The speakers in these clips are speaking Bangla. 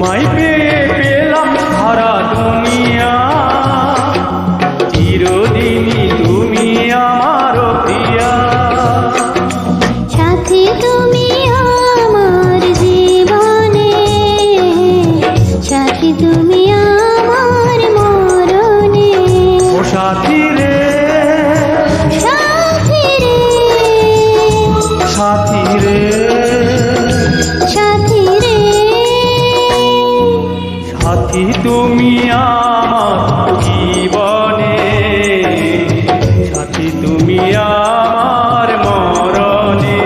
my baby. সাথী তুমি আমার জীবনে। সাথী তুমি আমার মরণে।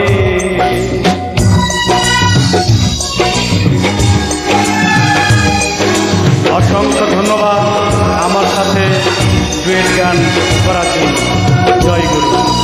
অসংখ্য ধন্যবাদ আমার সাথে ডুয়েট গান করার জন্য। জয় গুরু।